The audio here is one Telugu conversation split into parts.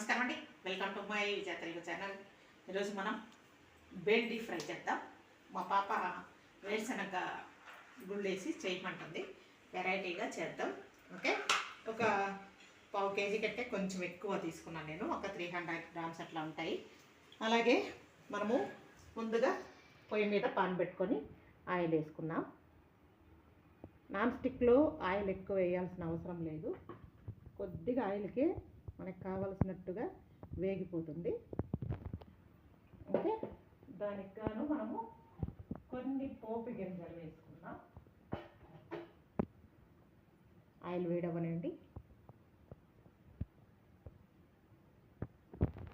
నమస్కారం అండి. Welcome to my Vijaya Telugu channel ఈరోజు మనం బెండి ఫ్రై చేద్దాం. మా పాప వేరుశనగ గుళ్ళేసి చేయమంటుంది. వెరైటీగా చేద్దాం. ఓకే ఒక పావు కేజీ కంటే కొంచెం ఎక్కువ తీసుకున్నాను నేను. ఒక త్రీ హండ్రెడ్ గ్రామ్స్ అట్లా ఉంటాయి. అలాగే మనము ముందుగా పొయ్యి మీద పాన్ పెట్టుకొని ఆయిల్ వేసుకున్నాం నాన్ స్టిక్లో ఆయిల్ ఎక్కువ వేయాల్సిన అవసరం లేదు. కొద్దిగా ఆయిల్కి మనకు కావలసినట్టుగా వేగిపోతుంది. ఓకే? దానికి గాను మనము కొన్ని పోపు గింజలు వేసుకున్నాం ఆయిల్ వేయడమనండి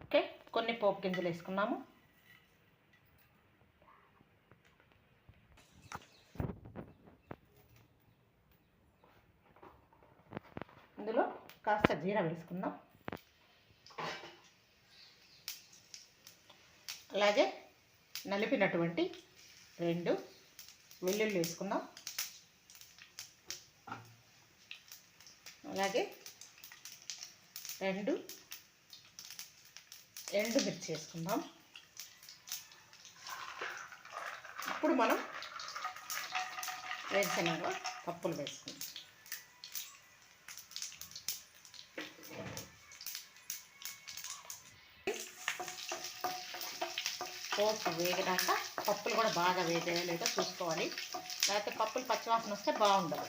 ఓకే? కొన్ని పోపు గింజలు వేసుకున్నాము ఇందులో కాస్త జీర వేసుకుందాం. అలాగే నలిపినటువంటి రెండు వెల్లుల్లి వేసుకుందాం. అలాగే రెండు ఎండు మిర్చి వేసుకుందాం. ఇప్పుడు మనం వేరుశనగ పప్పులు వేసుకుందాం. పోపు వేగినాక పప్పులు కూడా బాగా వేగాయో లేదో చూసుకోవాలి. లేకపోతే పప్పులు పచ్చివాసన వస్తే బాగుండదు.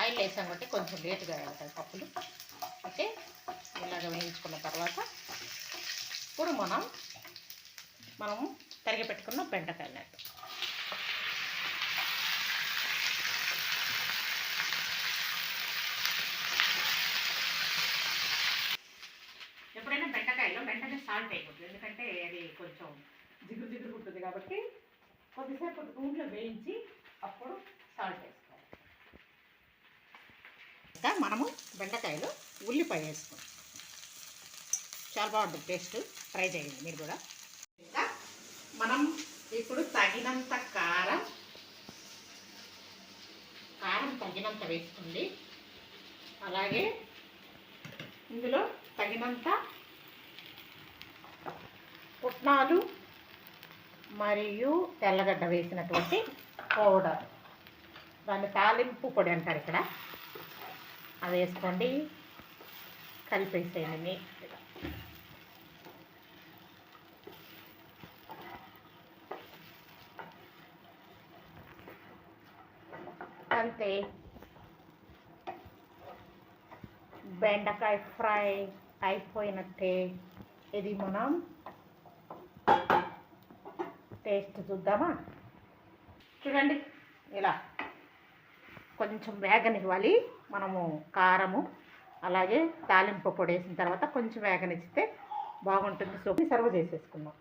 ఆయిల్ వేసాం కాబట్టి కొంచెం లేటుగా వెళ్తాయి పప్పులు. ఓకే ఇలాగ వేయించుకున్న తర్వాత ఇప్పుడు మనం మనం తరిగి పెట్టుకున్న బెండకాయలు సాల్ట్ అయిపోతుంది ఎందుకంటే అది కొంచెం జిగురు జిగురు ఉంటుంది కాబట్టి కొద్దిసేపు నూనెలో వేయించి అప్పుడు సాల్ట్ వేసుకోవాలి. ఇంకా మనము బెండకాయలు ఉల్లిపాయ వేసుకోండి చాలా బాగుంటుంది టేస్ట్ ట్రై చేయండి మీరు కూడా. ఇంకా మనం ఇప్పుడు తగినంత కారం కారం తగినంత వేసుకోండి. అలాగే ఇందులో తగినంత పుట్నాలు మరియు తెల్లగడ్డ వేసినటువంటి పౌడర్. దాన్ని తాలింపు పొడి అంటారు ఇక్కడ. అది వేసుకోండి. కలిపేసేయండి నీట్గా. అంతే. బెండకాయ ఫ్రై అయిపోయినట్టే. ఇది మనం టేస్ట్ చూద్దామా? చూడండి ఇలా కొంచెం వేగనివ్వాలి. మనము కారము అలాగే తాలింపు పొడి వేసిన తర్వాత కొంచెం వేగనిచ్చితే బాగుంటుంది. సో సర్వ్ చేసేసుకుందాం.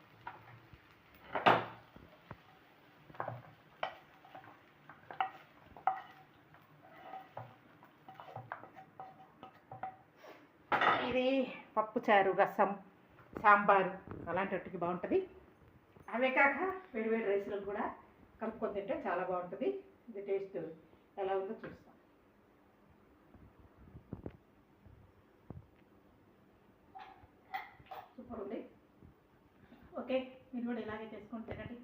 ఇది పప్పుచారు రసం సాంబారు అలాంటి వాటికి బాగుంటుంది. అవే కాక వేడి వేడి రైస్లకు కూడా కలుపుకొని తింటే చాలా బాగుంటుంది. ఇది టేస్ట్ ఎలా ఉందో చూస్తాం. సూపర్ ఉంది. ఓకే మీరు కూడా ఇలాగే చేసుకుంటే తినండి.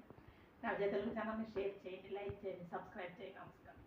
నా జతలకు ఛానల్ని షేర్ చేయండి లైక్ చేయండి సబ్స్క్రైబ్ చేయండి. నమస్కారం.